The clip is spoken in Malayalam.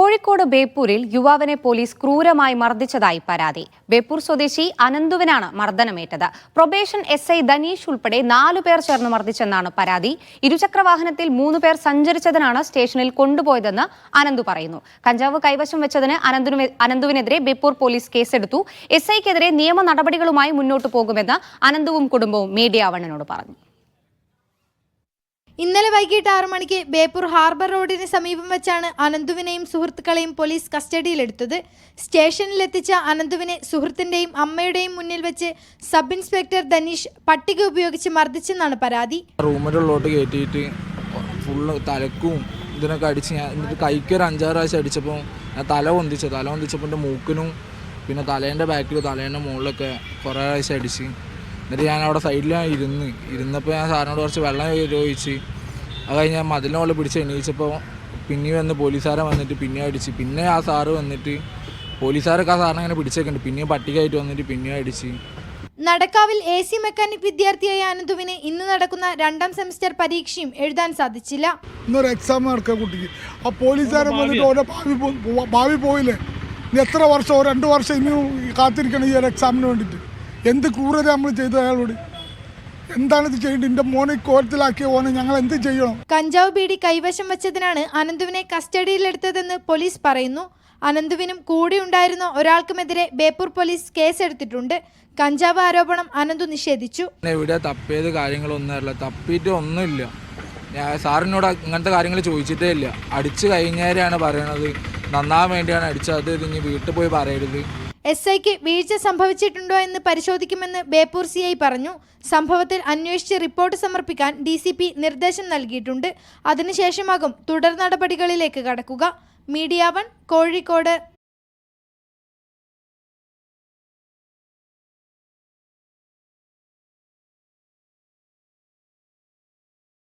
കോഴിക്കോട് ബേപ്പൂരിൽ യുവാവിനെ പോലീസ് ക്രൂരമായി മർദ്ദിച്ചതായി പരാതി. ബേപ്പൂർ സ്വദേശി അനന്തുവിനാണ് മർദ്ദനമേറ്റത്. പ്രൊബേഷൻ എസ് ഐ ധനീഷ് ഉൾപ്പെടെ നാലു പേർ ചേർന്ന് മർദ്ദിച്ചെന്നാണ് പരാതി. ഇരുചക്രവാഹനത്തിൽ മൂന്ന് പേർ സഞ്ചരിച്ചതിനാണ് സ്റ്റേഷനിൽ കൊണ്ടുപോയതെന്ന് അനന്തു പറയുന്നു. കഞ്ചാവ് കൈവശം വെച്ചതിന് അനന്തുവിനെ അനന്തുവിനെതിരെ ബേപ്പൂർ പോലീസ് കേസെടുത്തു. എസ് ഐക്കെതിരെ നിയമ നടപടികളുമായി മുന്നോട്ടു പോകുമെന്ന് അനന്തുവും കുടുംബവും മീഡിയ വണ്ണനോട് പറഞ്ഞു. ഇന്നലെ വൈകിട്ട് ആറു മണിക്ക് ബേപ്പൂർ ഹാർബർ റോഡിന് സമീപം വെച്ചാണ് അനന്തുവിനെയും സുഹൃത്തുക്കളെയും പോലീസ് കസ്റ്റഡിയിലെടുത്തത്. സ്റ്റേഷനിലെത്തിച്ച അനന്തുവിനെ സുഹൃത്തിന്റെയും അമ്മയുടെയും മുന്നിൽ വെച്ച് സബ് ഇൻസ്പെക്ടർ ധനീഷ് പട്ടിക ഉപയോഗിച്ച് മർദ്ദിച്ചെന്നാണ് പരാതി. റൂമിലുള്ളോട്ട് കയറ്റിയിട്ട് ഫുള്ള് തലക്കും ഇതിനൊക്കെ അടിച്ച് ഞാൻ എന്നിട്ട് കൈക്ക് ഒരു അഞ്ചാറ് പ്രാവശ്യം അടിച്ചപ്പോൾ ഞാൻ തല പൊന്തിച്ചു. തല പൊന്തിച്ചപ്പോൾ എന്റെ മൂക്കിനും പിന്നെ തലേന്റെ ബാക്കിൽ തലേന്റെ മുകളിലൊക്കെ കുറേ പ്രാവശ്യം അടിച്ച്. എന്നിട്ട് ഞാൻ അവിടെ സൈഡിൽ ഇരുന്ന് ഇരുന്നപ്പോൾ ഞാൻ സാറിനോട് കുറച്ച് വെള്ളം ചോദിച്ച്. അത് കഴിഞ്ഞ് ഞാൻ മതിലിനെ പോലെ പിടിച്ച് എണീച്ചപ്പോൾ പിന്നെ വന്ന് പോലീസുകാരൻ വന്നിട്ട് പിന്നെ അടിച്ച്. പിന്നെ ആ സാറ് വന്നിട്ട് പോലീസുകാരൊക്കെ ആ സാറിനെ അങ്ങനെ പിടിച്ചേക്കുന്നുണ്ട് പിന്നെയും പട്ടികയായിട്ട് വന്നിട്ട് പിന്നെയും അടിച്ച്. നടക്കാവിൽ എ സി മെക്കാനിക് വിദ്യാർത്ഥിയായ അനന്തുവിന് ഇന്ന് നടക്കുന്ന രണ്ടാം സെമിസ്റ്റർ പരീക്ഷയും എഴുതാൻ സാധിച്ചില്ല. ഇന്നൊരു എക്സാം നടക്കുക കുട്ടിക്ക്. ആ പോലീസുകാരൻ വന്നിട്ട് ഓരോ ഭാവി ഭാവി പോയില്ലേ? ഇനി എത്ര വർഷം രണ്ട് വർഷം ഇനിയും കാത്തിരിക്കണം ഈ ഒരു എക്സാമിന് വേണ്ടിയിട്ട് എന്ത് ക്രൂരത നമ്മൾ ചെയ്തു അയാളോട്? എന്താണ് ഇത് ചെയ്യേണ്ടത്? എന്റെ മോനെ കോലത്തിലാക്കിയ ഓനെ ഞങ്ങൾ എന്ത് ചെയ്യണം? കഞ്ചാവ് ബീഡി കൈവശം വെച്ചതിനാണ് അനന്തുവിനെ കസ്റ്റഡിയിലെടുത്തതെന്ന് പോലീസ് പറയുന്നു. അനന്തുവിനും കൂടെ ഉണ്ടായിരുന്ന ഒരാൾക്കുമെതിരെ ബേപ്പൂർ പോലീസ് കേസെടുത്തിട്ടുണ്ട്. കഞ്ചാവ് ആരോപണം അനന്തു നിഷേധിച്ചു. ഇവിടെ എവിടെ തപ്പിയത് കാര്യങ്ങളൊന്നും അല്ല തപ്പിയിട്ട് ഒന്നുമില്ല. ഞാൻ സാറിനോട് ഇങ്ങനത്തെ കാര്യങ്ങൾ ചോദിച്ചിട്ടേ ഇല്ല. അടിച്ചു കഴിഞ്ഞേരെയാണ് പറയണത്. നന്നാവാൻ വേണ്ടിയാണ് അടിച്ചത്. ഇത് ഇനി വീട്ടിൽ പോയി പറയരുത്. എസ് ഐക്ക് വീഴ്ച സംഭവിച്ചിട്ടുണ്ടോ എന്ന് പരിശോധിക്കുമെന്ന് ബേപ്പൂർ സി ഐ പറഞ്ഞു. സംഭവത്തിൽ അന്വേഷിച്ച് റിപ്പോർട്ട് സമർപ്പിക്കാൻ ഡി സി പി നിർദ്ദേശം നൽകിയിട്ടുണ്ട്. അതിനുശേഷമാകും തുടർ നടപടികളിലേക്ക് കടക്കുക. Media One Kozhikode.